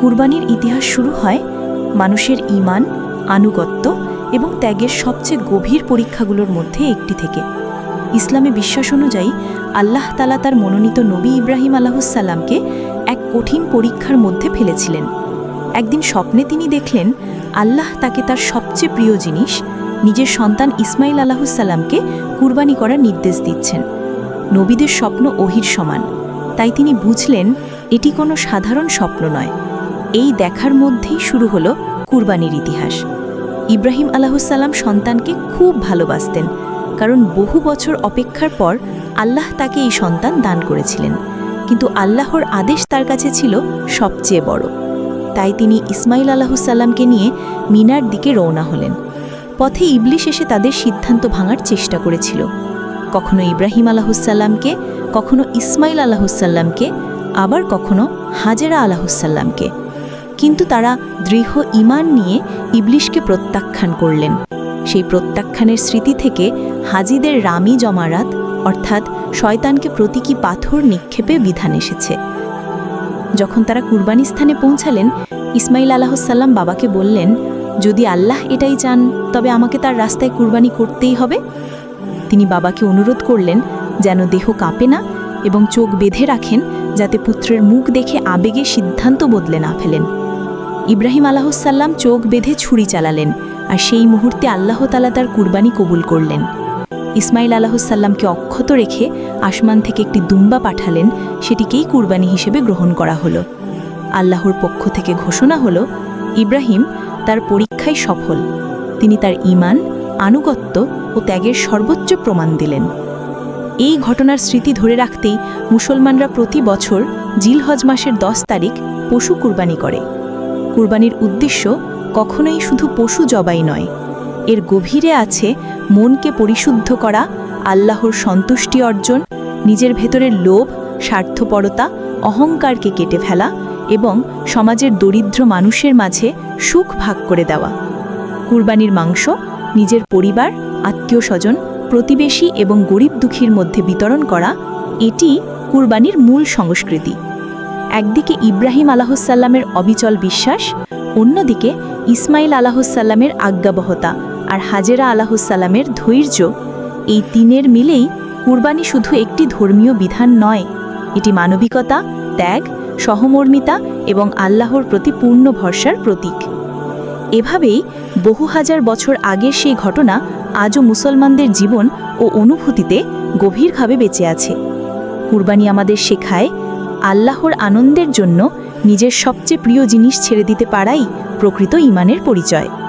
কুরবানির ইতিহাস শুরু হয় মানুষের ঈমান, আনুগত্য এবং ত্যাগের সবচেয়ে গভীর পরীক্ষাগুলোর মধ্যে একটি থেকে। ইসলামে বিশ্বাস অনুযায়ী আল্লাহ তালা তার মনোনীত নবী ইব্রাহিম আলাহুসাল্লামকে এক কঠিন পরীক্ষার মধ্যে ফেলেছিলেন। একদিন স্বপ্নে তিনি দেখলেন আল্লাহ তাকে তার সবচেয়ে প্রিয় জিনিস, নিজের সন্তান ইসমাইল আলাহুসাল্লামকে কুরবানি করার নির্দেশ দিচ্ছেন। নবীদের স্বপ্ন ওহির সমান। তাই তিনি বুঝলেন, এটি কোনো সাধারণ স্বপ্ন নয়। এই দেখার মধ্যেই শুরু হলো কুরবানির ইতিহাস। ইব্রাহিম আলাহুসাল্লাম সন্তানকে খুব ভালোবাসতেন, কারণ বহু বছর অপেক্ষার পর আল্লাহ তাকে এই সন্তান দান করেছিলেন। কিন্তু আল্লাহর আদেশ তার কাছে ছিল সবচেয়ে বড়। তাই তিনি ইসমাইল আলাহুসাল্লামকে নিয়ে মিনার দিকে রওনা হলেন। পথে ইবলিশ এসে তাদের সিদ্ধান্ত ভাঙার চেষ্টা করেছিল। কখনো ইব্রাহিম আলাহুসাল্লামকে কখনো ইসমাইল আলাহুসাল্লামকে আবার কখনো হাজেরা আলাহুসাল্লামকে কিন্তু তারা দৃঢ় ঈমান নিয়ে ইবলিশকে প্রত্যাখ্যান করলেন। সেই প্রত্যাখ্যানের স্মৃতি থেকে হাজিদের রামি জমারাত, অর্থাৎ শয়তানকে প্রতীকী পাথর নিক্ষেপে বিধান এসেছে। যখন তারা কুরবানি স্থানে পৌঁছালেন ইসমাইল আলাহসাল্লাম বাবাকে বললেন, যদি আল্লাহ এটাই চান, তবে আমাকে তার রাস্তায় কুরবানি করতেই হবে? তিনি বাবাকে অনুরোধ করলেন, যেন দেহ কাঁপে না এবং চোখ বেঁধে রাখেন, যাতে পুত্রের মুখ দেখে আবেগে সিদ্ধান্ত বদলে না ফেলেন। ইব্রাহিম আলাহসাল্লাম চোখ বেঁধে ছুরি চালালেন আর সেই মুহূর্তে আল্লাহ তালা তার কুরবানি কবুল করলেন। ইসমাইল আলাহসাল্লামকে অক্ষত রেখে আসমান থেকে একটি দুম্বা পাঠালেন, সেটিকেই কুরবানি হিসেবে গ্রহণ করা হলো। আল্লাহর পক্ষ থেকে ঘোষণা হলো, ইব্রাহিম তার পরীক্ষায় সফল। তিনি তার ঈমান, আনুগত্য ও ত্যাগের সর্বোচ্চ প্রমাণ দিলেন। এই ঘটনার স্মৃতি ধরে রাখতেই মুসলমানরা প্রতি বছর জিলহজ মাসের দশ তারিখ পশু কুরবানি করে। কুরবানির উদ্দেশ্য কখনোই শুধু পশু জবাই নয়। এর গভীরে আছে মনকে পরিশুদ্ধ করা, আল্লাহর সন্তুষ্টি অর্জন, নিজের ভেতরের লোভ, স্বার্থপরতা, অহংকারকে কেটে ফেলা এবং সমাজের দরিদ্র মানুষের মাঝে সুখ ভাগ করে দেওয়া। কুরবানির মাংস নিজের পরিবার আত্মীয় স্বজন প্রতিবেশী এবং গরিব দুঃখীর মধ্যে বিতরণ করা, এটি কুরবানির মূল সংস্কৃতি। একদিকে ইব্রাহিম আলাহসাল্লামের অবিচল বিশ্বাস, অন্যদিকে ইসমাইল আলাহসাল্লামের আজ্ঞাবহতা আর হাজেরা আলাহসাল্লামের ধৈর্য, এই তিনের মিলেই কুরবানি শুধু একটি ধর্মীয় বিধান নয়। এটি মানবিকতা, ত্যাগ, সহমর্মিতা এবং আল্লাহর প্রতি পূর্ণ ভরসার প্রতীক। এভাবেই বহু হাজার বছর আগের সেই ঘটনা আজও মুসলমানদের জীবন ও অনুভূতিতে গভীরভাবে বেঁচে আছে। কুরবানি আমাদের শেখায় আল্লাহর আনন্দের জন্য নিজের সবচেয়ে প্রিয় জিনিস ছেড়ে দিতে পারাই প্রকৃত ইমানের পরিচয়।